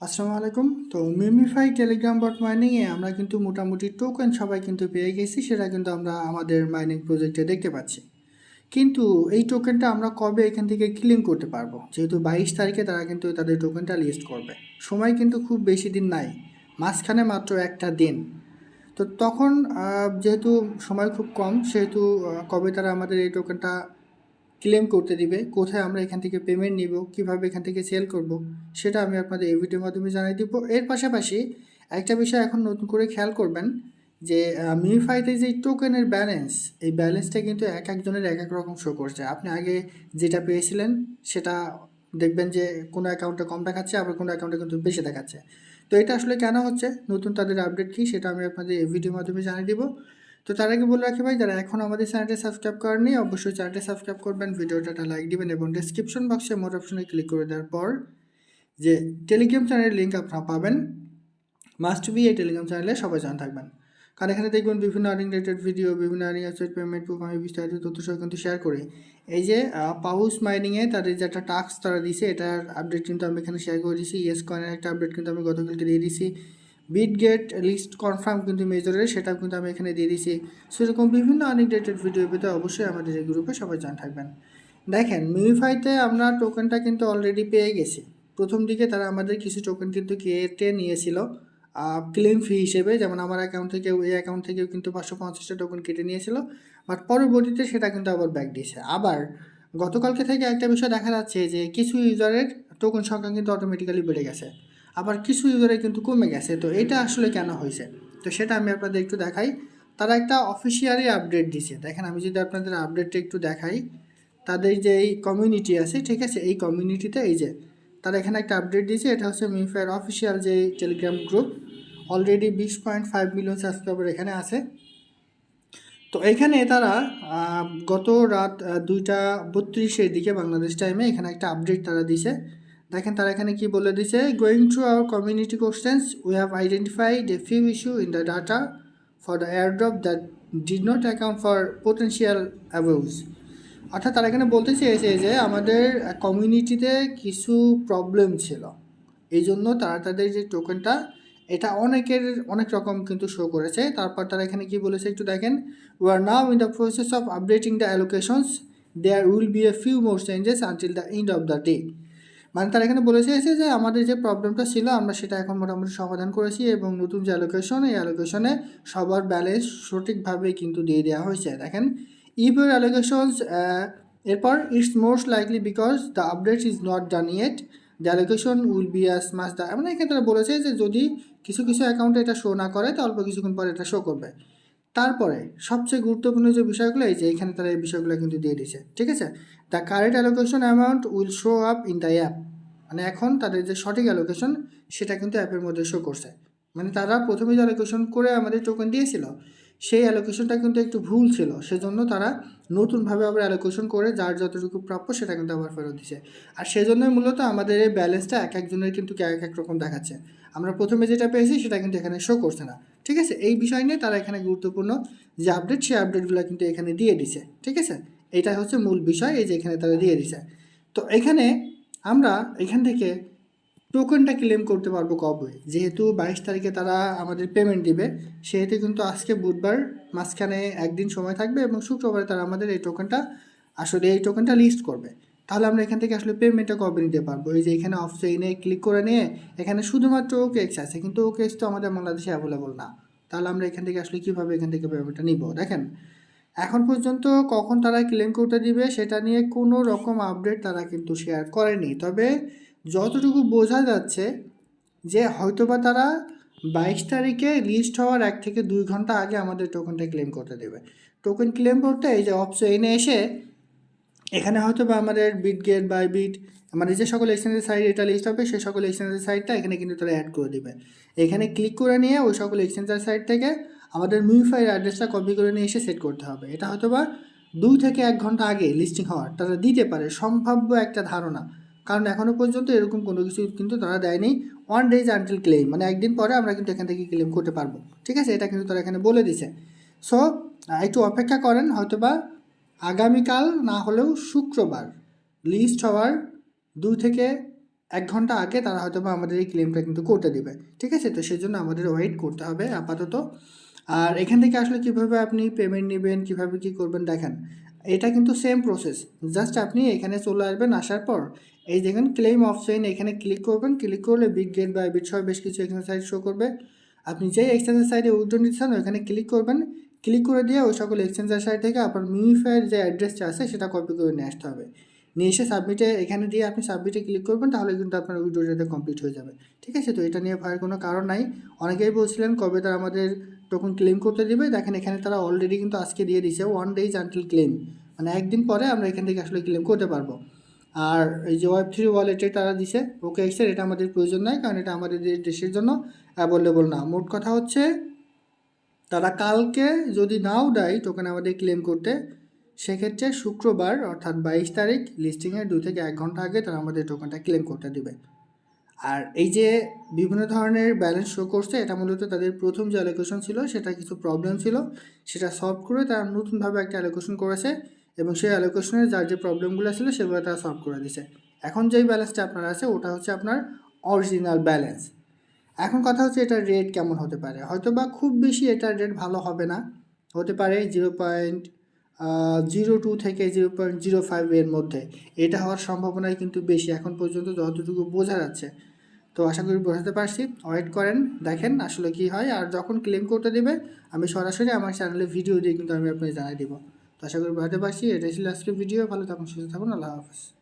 আসসালামু আলাইকুম। তো মিমিফাই টেলিগ্রাম বট মাইনিংয়ে আমরা কিন্তু মোটামুটি টোকেন সবাই কিন্তু পেয়ে গেছি, সেটা কিন্তু আমরা আমাদের মাইনিং প্রজেক্টে দেখতে পাচ্ছি। কিন্তু এই টোকেনটা আমরা কবে এখান থেকে ক্লেম করতে পারব? যেহেতু বাইশ তারিখে তারা কিন্তু তাদের টোকেনটা লিস্ট করবে। সময় কিন্তু খুব বেশি দিন নাই, মাঝখানে মাত্র একটা দিন। তো তখন যেহেতু সময় খুব কম, সেহেতু কবে তারা আমাদের এই টোকেনটা ক্লেম করতে দিবে, কোথায় আমরা এখান থেকে পেমেন্ট নিব, কীভাবে এখান থেকে সেল করব, সেটা আমি আপনাদের এই ভিডিওর মাধ্যমে জানিয়ে দিব। এর পাশাপাশি একটা বিষয় এখন নতুন করে খেয়াল করবেন যে মিউফাইতে যে টোকেনের ব্যালেন্স এই ব্যালেন্সটা কিন্তু এক একজনের এক এক রকম শো করছে। আপনি আগে যেটা পেয়েছিলেন, সেটা দেখবেন যে কোনো অ্যাকাউন্টে কম দেখাচ্ছে, আবার কোনো অ্যাকাউন্টে কিন্তু বেশি দেখাচ্ছে। তো এটা আসলে কেন হচ্ছে? নতুন তাদের আপডেট কী? সেটা আমি আপনাদের এই ভিডিওর মাধ্যমে জানিয়ে দিব। তো তার আগে বলে রাখি ভাই, যারা এখন আমাদের চ্যানেলটি সাবস্ক্রাইব করেননি, অবশ্যই চ্যানেলটি সাবস্ক্রাইব করবেন ভিডিওটা একটা লাইক দিবেন এবং ডিসক্রিপশন বক্সে মোর অপশনে ক্লিক করে দেওয়ার পর যে টেলিগ্রাম চ্যানেলের লিঙ্ক আপনারা পাবেন। মাস্ট বি এই টেলিগ্রাম চ্যানেলে সবাই জানা থাকবেন। কারণ এখানে দেখবেন বিভিন্ন আর্নিং রিলেটেড ভিডিও বিভিন্ন আর্নিং ওয়েবসাইট পেমেন্ট প্রুফ আমি বিস্তারিত তথ্য সহ কিন্তু শেয়ার করি। এই যে পাউস মাইনিংয়ে তাদের যে একটা টাস্ক তারা দিছে, এটার আপডেট কিন্তু আমি এখানে শেয়ার করে দিয়েছি ইয়েস কয়েনের একটা আপডেট কিন্তু আমি গতকালকে দিয়ে দিয়েছি বিট গেট লিস্ট কনফার্ম কিন্তু মেজরের সেটাও কিন্তু আমি এখানে দিয়ে দিয়েছি। সেরকম বিভিন্ন আর্নিং ভিডিও পেতে অবশ্যই আমাদের এই গ্রুপে সবাই জানা থাকবেন। দেখেন মিউফাইতে আমরা টোকেনটা কিন্তু অলরেডি পেয়ে গেছি। প্রথম দিকে তারা আমাদের কিছু টোকেন কিন্তু কেটে নিয়েছিল ক্লেম ফি হিসেবে। যেমন আমার অ্যাকাউন্ট থেকে, ওই অ্যাকাউন্ট থেকেও কিন্তু পাঁচশো পঞ্চাশটা টোকেন কেটে নিয়েছিল। বাট পরবর্তীতে সেটা কিন্তু আবার ব্যাক দিয়েছে। আবার গতকালকে থেকে একটা বিষয় দেখা যাচ্ছে যে, কিছু ইউজারের টোকেন সংখ্যা কিন্তু অটোমেটিক্যালি বেড়ে গেছে। আবার কিছু ইউজারে কিন্তু কমে গেছে। তো এটা আসলে কেন হয়েছে? তো সেটা আমি আপনাদের একটু দেখাই। তারা একটা অফিসিয়ালি আপডেট দিছে। দেখেন, আমি যদি আপনাদের আপডেটটা একটু দেখাই, তাদের যে এই কমিউনিটি আছে, ঠিক আছে? এই কমিউনিটিতে এই যে, তারা এখানে একটা আপডেট দিয়েছে। এটা হচ্ছে মিফায়ার অফিসিয়াল যে টেলিগ্রাম গ্রুপ অলরেডি বিশ পয়েন্ট ফাইভ মিলিয়ন সাবস্ক্রাইবার এখানে আছে। তো এখানে তারা গত রাত দুইটা বত্রিশের দিকে বাংলাদেশ টাইমে এখানে একটা আপডেট তারা দিছে। দেখেন তারা এখানে কি বলে দিছে? Going to our community questions we have identified a few issue in the data for the airdrop that did not account for potential abuse অর্থাৎ তারা এখানে বলতে চেয়েছে যে আমাদের কমিউনিটিতে কিছু প্রবলেম ছিল। এই জন্য তারা তাদের যে টোকেনটা এটা অনেকের, অনেক রকম কিন্তু শো করেছে। তারপর তারা এখানে কি বলেছে একটু দেখেন। We are now in the process of updating the allocations there will be a few more changes until the end of the day মানে তারা এখানে বলেছে এসে যে আমাদের যে প্রবলেমটা ছিল, আমরা সেটা এখন মোটামুটি সমাধান করেছি এবং নতুন যে অ্যালোকেশন এই অ্যালোকেশনে সবার ব্যালেন্স সঠিকভাবে কিন্তু দিয়ে দেওয়া হয়েছে। দেখেন ইফ ইউর অ্যালোকেশনস এরপর it's most likely because the update is not done yet the allocation will be as mass the মানে এখানে তারা বলেছে যে যদি কিছু কিছু অ্যাকাউন্টে এটা শো না করে, তো অল্প কিছুক্ষণ পরে এটা শো করবে। তারপরে সবচেয়ে গুরুত্বপূর্ণ যে বিষয়গুলো, এই যে এখানে তারা এই বিষয়গুলো কিন্তু দিয়ে দিয়েছে, ঠিক আছে? The current allocation amount will show up in the app মানে এখন তাদের যে সঠিক অ্যালোকেশন সেটা কিন্তু অ্যাপের মধ্যে শো করছে। মানে তারা প্রথমে যে অ্যালোকেশন করে আমাদের টোকেন দিয়েছিল, সেই অ্যালোকেশনটা কিন্তু একটু ভুল ছিল। সেজন্য তারা নতুনভাবে আবার অ্যালোকেশন করে, যার যতটুকু প্রাপ্য সেটা কিন্তু আবার ফেরত দিছে আর সেজন্যই মূলত আমাদের এই ব্যালেন্সটা এক একজনের কিন্তু এক এক রকম দেখাচ্ছে। আমরা প্রথমে যেটা পেয়েছি, সেটা কিন্তু এখানে শো করছে না। ঠিক আছে? এই বিষয় নিয়ে তারা এখানে গুরুত্বপূর্ণ যে আপডেট সেই আপডেটগুলো কিন্তু এখানে দিয়ে দিছে, ঠিক আছে? এটা হচ্ছে মূল বিষয়, এই যে এখানে তারা দিয়ে দিছে। তো এখানে আমরা এখান থেকে টোকেনটা ক্লেম করতে পারব কবে? যেহেতু বাইশ তারিখে তারা আমাদের পেমেন্ট দিবে, সেহেতু কিন্তু আজকে বুধবার মাঝখানে একদিন সময় থাকবে এবং শুক্রবারে তারা আমাদের এই টোকেনটা আসলে এই টোকেনটা লিস্ট করবে। তাহলে আমরা এখান থেকে আসলে পেমেন্টটা কবে নিতে পারব। এই যে এখানে অফ চেইনে ক্লিক করে নিয়ে এখানে শুধুমাত্র ওকে এক্স আছে, কিন্তু ওকে এক্স তো আমাদের বাংলাদেশে অ্যাভেলেবল না। তাহলে আমরা এখান থেকে আসলে কীভাবে এখান থেকে পেমেন্টটা নিব? দেখেন, এখন পর্যন্ত কখন তারা ক্লেম করতে দিবে সেটা নিয়ে কোনো রকম আপডেট তারা কিন্তু শেয়ার করেনি। তবে যতটুকু বোঝা যাচ্ছে যে হয়তোবা তারা বাইশ তারিখে লিস্ট হওয়ার এক থেকে দুই ঘণ্টা আগে আমাদের টোকেনটা ক্লেম করতে দেবে। টোকেন ক্লেম করতে এই যে অপশনে এসে এখানে হয়তো বা আমাদের বিট গেট বাই বিট আমাদের যে সকল এক্সচেঞ্জের সাইট এটা লিস্ট হবে সেই সকল এক্সচেঞ্জের সাইটটা এখানে কিন্তু তারা অ্যাড করে দিবে। এখানে ক্লিক করে নিয়ে ওই সকল এক্সচেঞ্জের সাইট থেকে আমাদের মিউফাইয়ের অ্যাড্রেসটা কপি করে নিয়ে এসে সেট করতে হবে। এটা হয়তো বা দুই থেকে এক ঘণ্টা আগে লিস্টিং হওয়ার, তারা দিতে পারে, সম্ভাব্য একটা ধারণা। কারণ এখনও পর্যন্ত এরকম কোনো কিছু কিন্তু তারা দেয়নি ওয়ান ডেজ আনটিল ক্লেম মানে একদিন পরে আমরা কিন্তু এখান থেকে ক্লেম করতে পারব। ঠিক আছে? এটা কিন্তু তারা এখানে বলে দিছে। সো একটু অপেক্ষা করেন, হয়তোবা আগামীকাল না হলেও শুক্রবার লিস্ট হওয়ার দুই থেকে এক ঘণ্টা আগে তারা হয়তো বা আমাদের এই ক্লেমটা কিন্তু করতে দিবে। ঠিক আছে? তো সেজন্য আমাদের ওয়েট করতে হবে আপাতত। আর এখান থেকে আসলে কীভাবে আপনি পেমেন্ট নেবেন, কীভাবে কি করবেন দেখেন, এটা কিন্তু সেম প্রসেস জাস্ট আপনি এখানে চলে আসবেন, আসার পর এই দেখেন ক্লেম অপশন এখানে ক্লিক করবেন। ক্লিক করলে বিগ গেট বা বিট সহ বেশ কিছু সাইট শো করবে। আপনি যেই এক্সচেঞ্জের সাইডে নিতে চান ওখানে ক্লিক করবেন। ক্লিক করে দিয়ে ওই সকল এক্সচেঞ্জের সাইট থেকে আপনার মিউফাইয়ের যে অ্যাড্রেসটা আছে, সেটা কপি করে নিয়ে আসতে হবে। নিয়ে এসে সাবমিটে এখানে দিয়ে আপনি সাবমিটে ক্লিক করবেন, তাহলে কিন্তু আপনার উইড্রোটা কমপ্লিট হয়ে যাবে। ঠিক আছে? তো এটা নিয়ে ভয়ের কোনো কারণ নাই। অনেকেই বলছিলেন কবে তারা আমাদের টোকন ক্লেম করতে দেবে। দেখেন এখানে তারা অলরেডি কিন্তু আজকে দিয়ে দিছে ওয়ান ডেজ আনটিল ক্লেম মানে একদিন পরে আমরা এখান থেকে আসলে ক্লেম করতে পারব। আর এই যে ওয়েব থ্রি ওয়ালেটে তারা দিছে ওকে এক্সের এটা আমাদের প্রয়োজন নাই, কারণ এটা আমাদের দেশের জন্য অ্যাভেলেবল না। মোট কথা হচ্ছে তারা কালকে যদি নাও দেয় টোকেন আমাদের ক্লেম করতে, সেক্ষেত্রে শুক্রবার অর্থাৎ বাইশ তারিখ লিস্টিংয়ের দুই থেকে এক ঘণ্টা আগে তারা আমাদের টোকেনটা ক্লেম করতে দেবে। আর এই যে বিভিন্ন ধরনের ব্যালেন্স শো করছে, এটা মূলত তাদের প্রথম যে অ্যালোকেশন ছিল, সেটা কিছু প্রবলেম ছিল, সেটা সলভ করে তারা নতুনভাবে একটা অ্যালোকেশন করেছে এবং সেই অ্যালোকেশনের যার যে প্রবলেমগুলো ছিল, সেগুলো তারা সলভ করে দিছে এখন যেই ব্যালেন্সটা আপনার আছে, ওটা হচ্ছে আপনার অরিজিনাল ব্যালেন্স এখন কথা হচ্ছে এটার রেট কেমন হতে পারে। হয়তো বা খুব বেশি এটার রেট ভালো হবে না। হতে পারে জিরো পয়েন্ট জিরো টু থেকে জিরো পয়েন্ট জিরো ফাইভ এর মধ্যে। এটা হওয়ার সম্ভাবনাই কিন্তু বেশি এখন পর্যন্ত যতটুকু বোঝা যাচ্ছে। তো আশা করি বোঝাতে পারছি। ওয়েট করেন, দেখেন আসলে কি হয়। আর যখন ক্লেম করতে দেবে, আমি সরাসরি আমার চ্যানেলে ভিডিও দিয়ে কিন্তু আমি আপনাকে জানাই দেবো। তো আশা করি বোঝাতে পারছি। এটাই ছিল আজকে ভিডিও ভালো থাকুন, সুস্থ থাকুন। আল্লাহ হাফেজ।